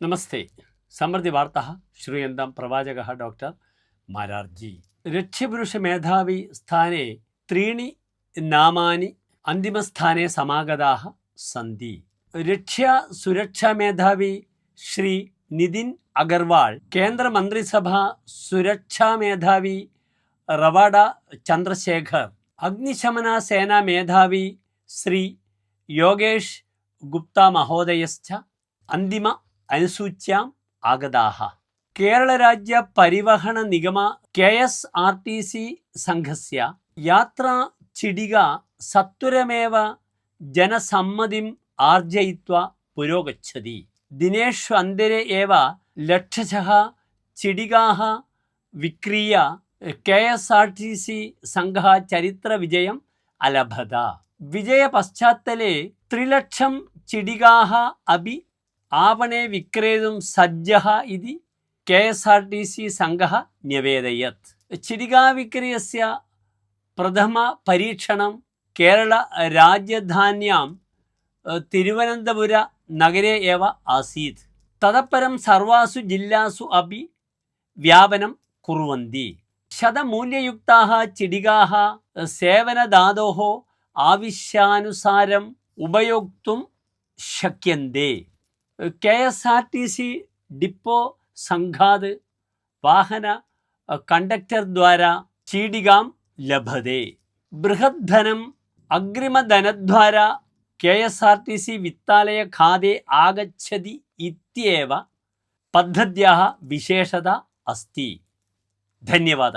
നമസ്തേ. സമൃദ്ധി വാർത്ത ശ്രീയന്തം പ്രവാചക ഡോക്ടർ മാരാർജി. രക്ഷ്യപുരുഷ മേധാവി സ്ഥാനെ ത്രീണി നാമാനി അന്തിമസ്ഥാനെ സമാഗതാ സന്തി രക്ഷാ സുരക്ഷാ മേധാവി ശ്രീ നിതിൻ അഗർവാൾ കേന്ദ്രമന്ത്രിസഭ സുരക്ഷാ മേധാവി റവാഡ ചന്ദ്രശേഖർ അഗ്നിശമന സേനാ മേധാവി ശ്രീ യോഗേഷ് ഗുപ്ത മഹോദയസ്ഥ അന്തിമ അനുസൂച്യാം ആഗതാഹ. കേരള രാജ്യ പരിവഹണ നിഗമ K S R T C സംഘസ്യ യാത്രാ ചിടിക സത്വരമേവ ജനസമ്മതിം ആർജയിത്വ പുരോഗച്ഛതി. ദിനേഷ് അന്തരെ ഏവ ലക്ഷശ ചിടികാഹ വിക്രിയ K S R T C സംഘ ചരിത്ര വിജയം അലഭത. വിജയ പശ്ചാത്തലേ ത്രിലക്ഷം ചിടികാഹ അഭി ആപണേ വിക്രേതും സജ്ജഹ ഇതി K S R T C സംഘ ന്യവേദയത് ചിരികാവിക്രയസ്യ പ്രഥമ പരീക്ഷണം കേരള രാജ്യധാന്യാം തിരുവനന്തപുര നഗരേ ഏവ ആസീത്. തതപരം സർവാസു ജില്ലാസു അപി വ്യാപനം കുറുവന്തി. ശതമൂല്യയുക്താ ചിടികാ സേവനധാതോ ആവശ്യാനുസാരം ഉപയോക്തും ശക്യന്തേ. K S R T C depot സംഘാത് വാഹന കണ്ടക്ടർ ദ്വാര ചീടികാം ലഭതേ. ബൃഹദ്ധനം അഗ്രിമധനദ്വാര K S R T C വിത്താലയ ഖാദേ ആഗച്ഛതി ഇത്യവ. വിശേഷത അസ്തി. ധന്യവാദ